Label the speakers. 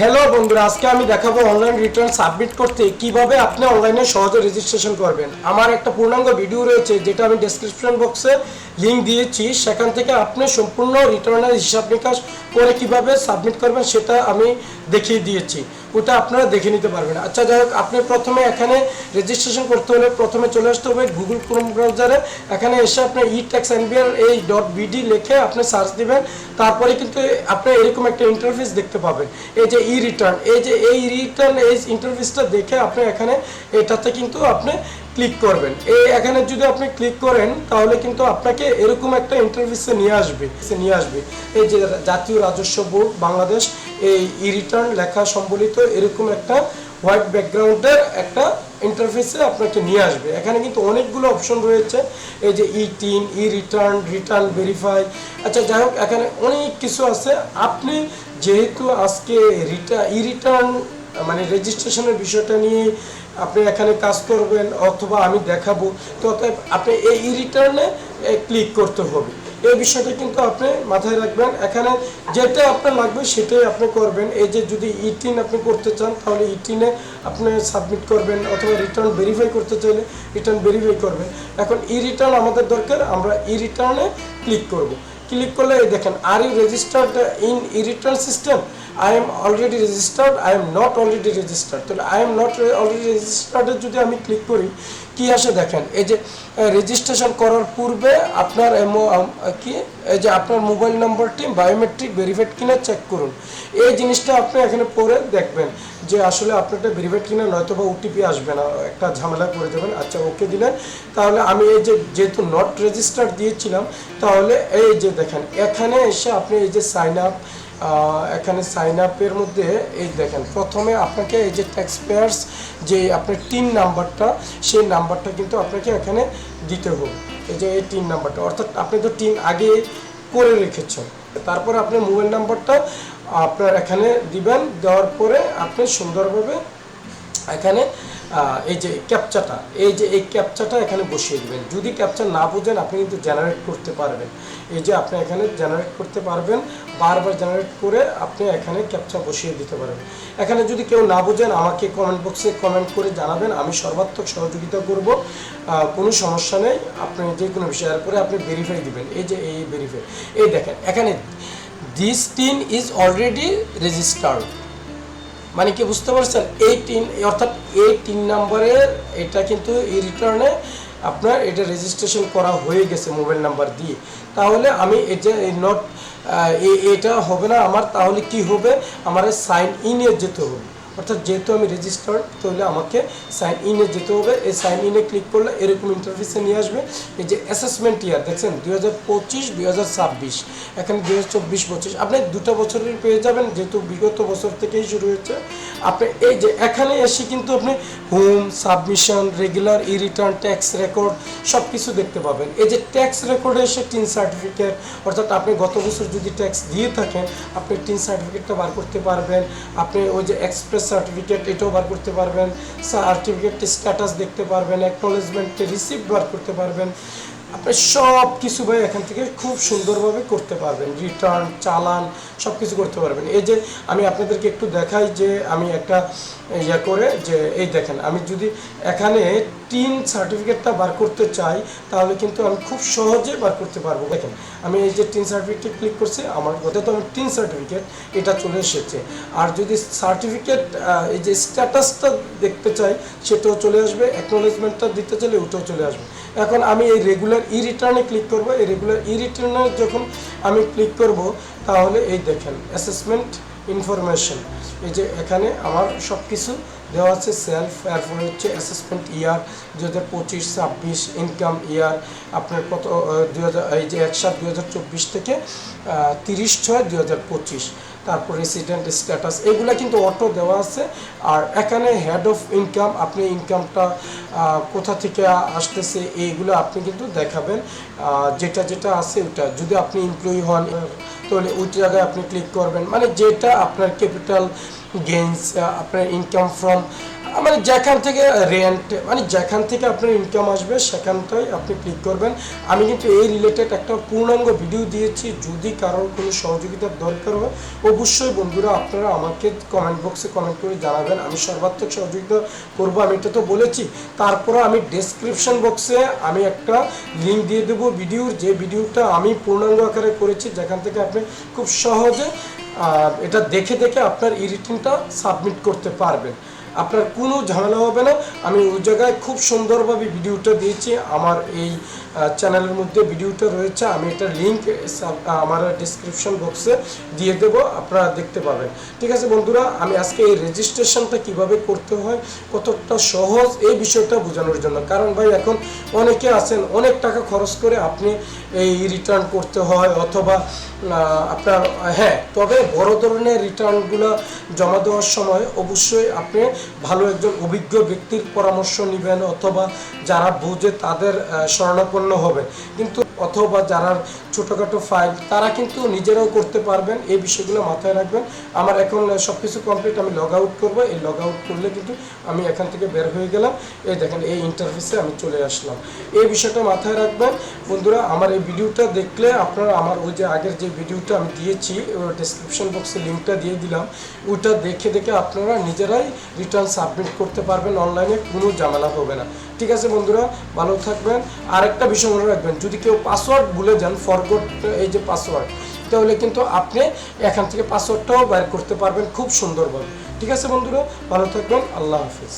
Speaker 1: Hello বন্ধুরা, আজকে আমি দেখাবো অনলাইন রিটার্ন সাবমিট করতে কীভাবে আপনি অনলাইনে সহজে রেজিস্ট্রেশন করবেন। আমার একটা পূর্ণাঙ্গ ভিডিও রয়েছে, যেটা আমি ডেসক্রিপশন বক্সে লিঙ্ক দিয়েছি, সেখান থেকে আপনি সম্পূর্ণ রিটার্নের হিসাব নিকাশ করে কীভাবে সাবমিট করবেন সেটা আমি দেখিয়ে দিয়েছি। ওটা আপনারা দেখে নিতে পারবেন। আচ্ছা যাই হোক, আপনি প্রথমে এখানে রেজিস্ট্রেশন করতে হলে প্রথমে চলে আসতে হবে গুগল ক্রোম ব্রাউজারে এখানে এসে আপনি ই ট্যাক্স এনবিআর এই ডট বিডি লিখে আপনি সার্চ দিবেন। তারপরে কিন্তু আপনি এরকম একটা ইন্টারফেস দেখতে পাবেন। এই যে ই রিটার্ন এই যে এই রিটার্ন এই ইন্টারফেসটা দেখে আপনি এখানে এটাতে কিন্তু আপনি ক্লিক করবেন। এই এখানে যদি আপনি ক্লিক করেন, তাহলে কিন্তু আপনাকে এরকম একটা ইন্টারভিউসে নিয়ে আসবে নিয়ে আসবে। এই যে জাতীয় রাজস্ব বোর্ড বাংলাদেশ, এই ই রিটার্ন লেখা সম্বলিত এরকম একটা হোয়াইট ব্যাকগ্রাউন্ডের একটা ইন্টারফেসে আপনাকে নিয়ে আসবে। এখানে কিন্তু অনেকগুলো অপশন রয়েছে। এই যে e TIN e return return verify আচ্ছা যাই হোক, এখানে অনেক কিছু আছে। আপনি যেহেতু আজকে রিটা ই রিটার্ন মানে রেজিস্ট্রেশনের বিষয়টা নিয়ে আপনি এখানে কাজ করবেন অথবা আমি দেখাবো। তো অতএব আপনি এই রিটার্নে ক্লিক করতে হবে। এই বিষয়টা কিন্তু আপনি মাথায় রাখবেন। এখানে যেটা আপনার লাগবে সেটাই আপনি করবেন। এই যে যদি ইটিন আপনি করতে চান, তাহলে ইটিনে আপনি সাবমিট করবেন অথবা রিটার্ন ভেরিফাই করতে চাইলে রিটার্ন ভেরিফাই করবেন। এখন ই রিটার্ন আমাদের দরকার, আমরা ই রিটার্নে ক্লিক করব। ক্লিক করলে দেখেন are you registered in return system I am already registered I am not already registered তাহলে আই এম নট অলরেডি রেজিস্টার্ডে যদি আমি ক্লিক করি কি আসে দেখেন, এই যে রেজিস্ট্রেশন করার পূর্বে আপনার কি, এই যে আপনার মোবাইল নম্বরটি বায়োমেট্রিক ভেরিফাইড কিনা চেক করুন। এই জিনিসটা আপনি এখানে পরে দেখবেন যে আসলে আপনারটা ভেরিফাইড কিনা নয়তো বা ওটিপি আসবে না, একটা ঝামেলা করে দেবেন আচ্ছা ওকে দিলেন। তাহলে আমি এই যে, যেহেতু নট রেজিস্টার দিয়েছিলাম, তাহলে এই যে দেখেন, এখানে এসে আপনি এই যে সাইন আপ এখানে সাইন আপের মধ্যে এই দেখেন, প্রথমে আপনাকে এই যে ট্যাক্স পেয়ার্স যে আপনার টিন নাম্বারটা, সেই নাম্বারটা কিন্তু আপনাকে এখানে দিতে হবে। এই যে এই টিন নাম্বারটা, অর্থাৎ আপনি তো টিন আগে করে রেখেছেন। তারপরে আপনার মোবাইল নাম্বারটা আপনার এখানে দিবেন, দেওয়ার পরে আপনি সুন্দরভাবে এখানে এই যে ক্যাপচাটা এই যে এই ক্যাপচাটা এখানে বসিয়ে দেবেন। যদি ক্যাপচা না বোঝেন, আপনি কিন্তু জেনারেট করতে পারবেন। এই যে আপনি এখানে জেনারেট করতে পারবেন বারবার জেনারেট করে আপনি এখানে ক্যাপচা বসিয়ে দিতে পারেন। এখানে যদি কেউ না বোঝেন, আমাকে কমেন্ট বক্সে কমেন্ট করে জানাবেন, আমি সর্বাত্মক সহযোগিতা করব। কোনো সমস্যা নেই, আপনি যে কোনো বিষয় এরপরে আপনি ভেরিফাই দিবেন। এই যে এই ভেরিফাই এই দেখেন, এখানে this TIN is already registered মানে কি বুঝতে পারছেন? এই টিন অর্থাৎ এই তিন নম্বরের এটা কিন্তু এই রিটার্নে আপনার এটা রেজিস্ট্রেশন করা হয়ে গেছে মোবাইল নাম্বার দিয়ে। তাহলে আমি এটা নট এটা হবে না আমার, তাহলে কি হবে? আমার সাইন ইনে যেতে হবে। অর্থাৎ যেহেতু আমি রেজিস্টার্ড তাহলে আমাকে সাইন ইনে যেতে হবে। এই সাইন ইনে ক্লিক করলে এরকম ইন্টারফেসে নিয়ে আসবে। এই যে অ্যাসেসমেন্ট ইয়ার দেখছেন, দুই হাজার পঁচিশ, দুই হাজার ছাব্বিশ, এখানে দুই হাজার চব্বিশ পঁচিশ। আপনি দুটো বছরের পেয়ে যাবেন, যেহেতু বিগত বছর থেকেই শুরু হয়েছে। আপনি এই যে এখানে এসে কিন্তু আপনি home submission regular e return tax record সব কিছু দেখতে পাবেন। এই যে ট্যাক্স রেকর্ডে এসে টিন সার্টিফিকেট অর্থাৎ আপনি গত বছর যদি ট্যাক্স দিয়ে থাকেন, আপনি টিন সার্টিফিকেটটা বার করতে পারবেন। আপনি ওই যে এক্সপ্রেস সার্টিফিকেট এটাও বার করতে পারবেন সার্টিফিকেটের স্ট্যাটাস দেখতে পারবেন অ্যাকনোলেজমেন্টকে রিসিপ্ট বার করতে পারবেন। আপনি সব কিছু ভাই এখান থেকে খুব সুন্দরভাবে করতে পারবেন। রিটার্ন চালান সব কিছু করতে পারবেন। এই যে আমি আপনাদেরকে একটু দেখাই যে আমি একটা ইয়ে করে যে এই দেখেন, আমি যদি এখানে টিন সার্টিফিকেটটা বার করতে চাই, তাহলে কিন্তু আমি খুব সহজে বার করতে পারব। দেখেন, আমি এই যে টিন সার্টিফিকেট ক্লিক করছি, আমার কথা তো আমি টিন সার্টিফিকেট এটা চলে এসেছে। আর যদি সার্টিফিকেট এই যে স্ট্যাটাসটা দেখতে চাই, সেটাও চলে আসবে অ্যাকনোলেজমেন্টটা দিতে চাইলে ওটাও চলে আসবে। এখন আমি এই রেগুলার ই রিটার্নে ক্লিক করব। এই রেগুলার ই রিটার্নে যখন আমি ক্লিক করব, তাহলে এই দেখেন অ্যাসেসমেন্ট ইনফরমেশন এই যে এখানে আমার সব কিছু দেওয়া আছে সেলফ এরপরে হচ্ছে অ্যাসেসমেন্ট ইয়ার দু হাজার পঁচিশ, ছাব্বিশ ইনকাম ইয়ার আপনার কত দু হাজার এই যে এক সাত দু হাজার চব্বিশ থেকে তিরিশ ছয় দু হাজার পঁচিশ। তারপর রেসিডেন্ট স্ট্যাটাস এগুলো কিন্তু অটো দেওয়া আছে। আর এখানে হেড অফ ইনকাম আপনি ইনকামটা কোথা থেকে আসতেছে, এইগুলো আপনি কিন্তু দেখাবেন। যেটা যেটা আছে ওটা যদি আপনি এমপ্লয়ি হন, তাহলে ওই জায়গায় আপনি ক্লিক করবেন। মানে যেটা আপনার ক্যাপিটাল গেইনস আপনার ইনকাম ফ্রম মানে যেখান থেকে রেন্ট মানে যেখান থেকে আপনার ইনকাম আসবে সেখানটাই আপনি ক্লিক করবেন। আমি কিন্তু এই রিলেটেড একটা পূর্ণাঙ্গ ভিডিও দিয়েছি। যদি কারোর কোনো সহযোগিতার দরকার হয়, অবশ্যই বন্ধুরা আপনারা আমাকে কমেন্ট বক্সে কমেন্ট করে জানাবেন। আমি সর্বাত্মক সহযোগিতা করব, আমি এটা তো বলেছি। তারপরে আমি ডেসক্রিপশন বক্সে আমি একটা লিঙ্ক দিয়ে দেবো ভিডিওর যে ভিডিওটা আমি পূর্ণাঙ্গ আকারে করেছি, যেখান থেকে আপনি খুব সহজে এটা দেখে দেখে আপনার ই রিটার্নটা সাবমিট করতে পারবেন। আপনার কোনো ঝামেলা হবে না। আমি ওই জায়গায় খুব সুন্দরভাবে ভিডিওটা দিয়েছি। আমার এই চ্যানেলের মধ্যে ভিডিওটা রয়েছে। আমি এটা লিঙ্ক আমার ডিসক্রিপশন বক্সে দিয়ে দেব। আপনারা দেখতে পাবেন। ঠিক আছে বন্ধুরা, আমি আজকে এই রেজিস্ট্রেশনটা কীভাবে করতে হয়, কতটা সহজ, এই বিষয়টা বোঝানোর জন্য। কারণ ভাই, এখন অনেকে আছেন, অনেক টাকা খরচ করে আপনি এই রিটার্ন করতে হয় অথবা আপনার হ্যাঁ তবে বড় ধরনের রিটার্নগুলো জমা দেওয়ার সময় অবশ্যই আপনি ভালো একজন অভিজ্ঞ ব্যক্তির পরামর্শ নেবেন অথবা যারা বোঝে তাদের শরণাপন্ন হবে কিন্তু অথবা যারা ছোটোখাটো ফাইল তারা কিন্তু নিজেরাও করতে পারবেন। এই বিষয়গুলো মাথায় রাখবেন। আমার এখন সব কিছু কমপ্লিট আমি লগ আউট করব। এই লগ আউট করলে কিন্তু আমি এখান থেকে বের হয়ে গেলাম। এই দেখেন, এই ইন্টারফেসে আমি চলে আসলাম। এই বিষয়টা মাথায় রাখবেন। বন্ধুরা, আমার এই ভিডিওটা দেখলে আপনারা আমার ওই যে আগের যে ভিডিওটা আমি দিয়েছি ডিসক্রিপশন বক্সে লিঙ্কটা দিয়ে দিলাম। ওইটা দেখে দেখে আপনারা নিজেরাই রিটার্ন সাবমিট করতে পারবেন অনলাইনে, কোনো ঝামেলা হবে না। ঠিক আছে বন্ধুরা, ভালো থাকবেন। আর একটা বিষয় মনে রাখবেন, যদি কেউ পাসওয়ার্ড ভুলে যান ফরগট এই যে পাসওয়ার্ড তাহলে কিন্তু আপনি এখান থেকে পাসওয়ার্ডটাও বের করতে পারবেন, খুব সুন্দরভাবে ঠিক আছে বন্ধুরা, ভালো থাকবেন, আল্লাহ হাফিজ।